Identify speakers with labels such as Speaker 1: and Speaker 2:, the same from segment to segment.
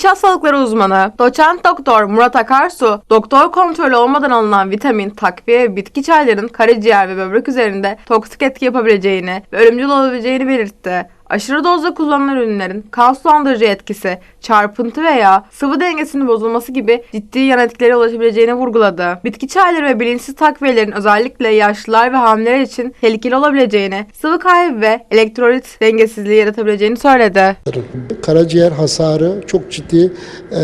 Speaker 1: İç hastalıkları uzmanı doçent doktor Murat Akarsu, doktor kontrolü olmadan alınan vitamin, takviye ve bitki çayların karaciğer ve böbrek üzerinde toksik etki yapabileceğini ve ölümcül olabileceğini belirtti. Aşırı dozda kullanılan ürünlerin kan sulandırıcı etkisi, çarpıntı veya sıvı dengesinin bozulması gibi ciddi yan etkilere ulaşabileceğini vurguladı. Bitki çayları ve bilinçsiz takviyelerin özellikle yaşlılar ve hamileler için tehlikeli olabileceğini, sıvı kaybı ve elektrolit dengesizliği yaratabileceğini söyledi.
Speaker 2: Karaciğer hasarı çok ciddi e,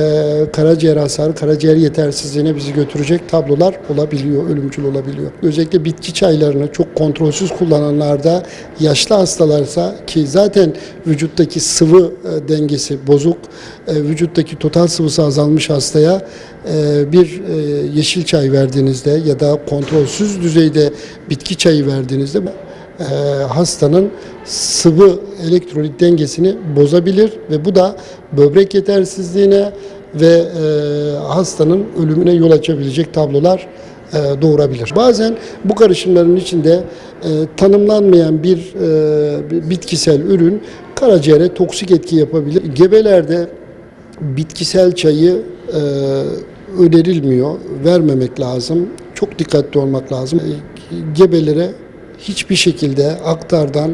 Speaker 2: karaciğer hasarı, karaciğer yetersizliğine bizi götürecek tablolar olabiliyor, ölümcül olabiliyor. Özellikle bitki çaylarını çok kontrolsüz kullananlarda yaşlı hastalarsa ki zaten vücuttaki sıvı e, dengesi bozuk, e, vücuttaki total sıvısı azalmış hastaya e, bir yeşil çay verdiğinizde ya da kontrolsüz düzeyde bitki çayı verdiğinizde hastanın sıvı elektrolit dengesini bozabilir ve bu da böbrek yetersizliğine ve hastanın ölümüne yol açabilecek tablolar doğurabilir. Bazen bu karışımların içinde e, tanımlanmayan bir e, bir bitkisel ürün karaciğere toksik etki yapabilir. Gebelerde bitkisel çayı e, önerilmiyor, vermemek lazım. Çok dikkatli olmak lazım. E, gebelere hiçbir şekilde aktardan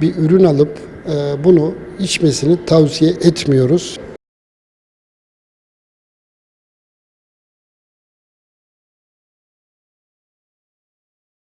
Speaker 2: bir ürün alıp e, bunu içmesini tavsiye etmiyoruz.